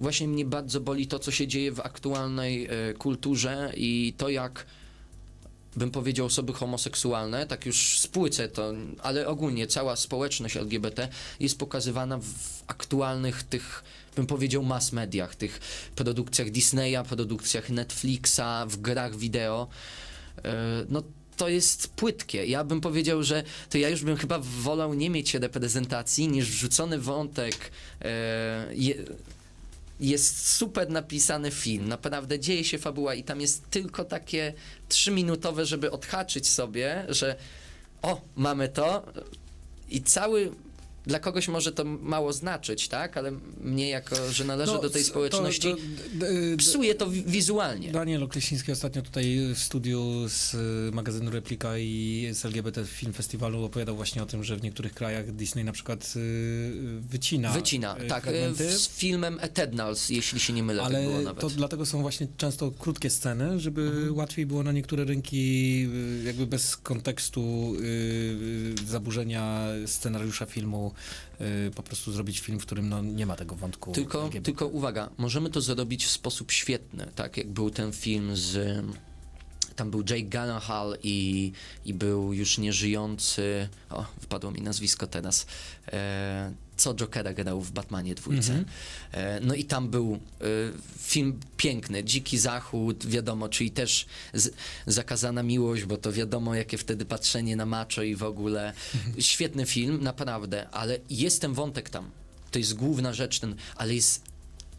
właśnie mnie bardzo boli to, co się dzieje w aktualnej e, kulturze i to, jak bym powiedział osoby homoseksualne, tak już spłycę to, ale ogólnie cała społeczność LGBT jest pokazywana w aktualnych tych, bym powiedział, mass mediach, tych produkcjach Disneya, produkcjach Netflixa, w grach wideo. E, No to jest płytkie. Ja bym powiedział, że to ja już bym chyba wolał nie mieć reprezentacji niż wrzucony wątek. Je, jest super napisany film, naprawdę dzieje się fabuła i tam jest tylko takie trzyminutowe, żeby odhaczyć sobie, że o, mamy to i cały dla kogoś może to mało znaczyć, tak? Ale mnie jako, że należę No, do tej społeczności, to- psuje to wi- wizualnie. Daniel Okleśliński ostatnio tutaj w studiu z y, magazynu Replika i z LGBT Film Festiwalu opowiadał właśnie o tym, że w niektórych krajach Disney na przykład y, wycina Wycina, y, tak, fragmenty, z filmem Eternals, jeśli się nie mylę, tak ale nawet. to dlatego są właśnie często krótkie sceny, żeby Mhm. łatwiej było na niektóre rynki y, jakby bez kontekstu y, y, zaburzenia scenariusza filmu y, po prostu zrobić film, w którym no, nie ma tego wątku Tylko, LGBT. tylko uwaga, możemy to zrobić w sposób świetny, tak jak był ten film z. Tam był Jake Gyllenhaal i, i był już nieżyjący. O, wypadło mi nazwisko teraz. E, co Jokera grał w Batmanie dwójce. Mhm. E, no i tam był e, film piękny, Dziki Zachód, wiadomo, czyli też zakazana miłość, bo to wiadomo, jakie wtedy patrzenie na macho i w ogóle. Świetny film, naprawdę, ale jest ten wątek tam. To jest główna rzecz, ten, ale jest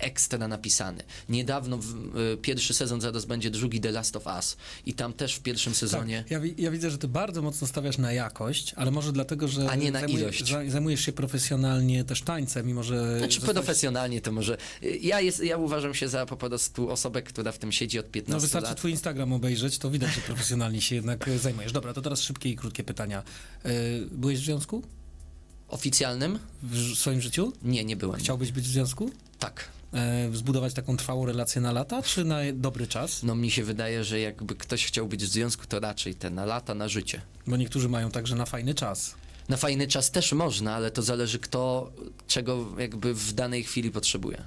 ekstra napisany. Niedawno w, y, pierwszy sezon, zaraz będzie drugi The Last of Us i tam też w pierwszym sezonie Tak, ja, wi- ja widzę, że ty bardzo mocno stawiasz na jakość, ale może dlatego, że A nie na zajmuje- ilość. za- zajmujesz się profesjonalnie też tańcem, mimo że... Znaczy zostałeś- profesjonalnie to może. Ja, jest, ja uważam się za po prostu osobę, która w tym siedzi od 15 No wystarczy lat. twój Instagram obejrzeć, to widać, że profesjonalnie się jednak e, zajmujesz. Dobra, to teraz szybkie i krótkie pytania. E, Byłeś w związku Oficjalnym? w swoim życiu? Nie, nie byłem. Chciałbyś być w związku? Tak. E, Zbudować taką trwałą relację na lata, czy na dobry czas? No mi się wydaje, że jakby ktoś chciał być w związku, to raczej te na lata, na życie. Bo niektórzy mają także na fajny czas. Na fajny czas też można, ale to zależy kto czego jakby w danej chwili potrzebuje.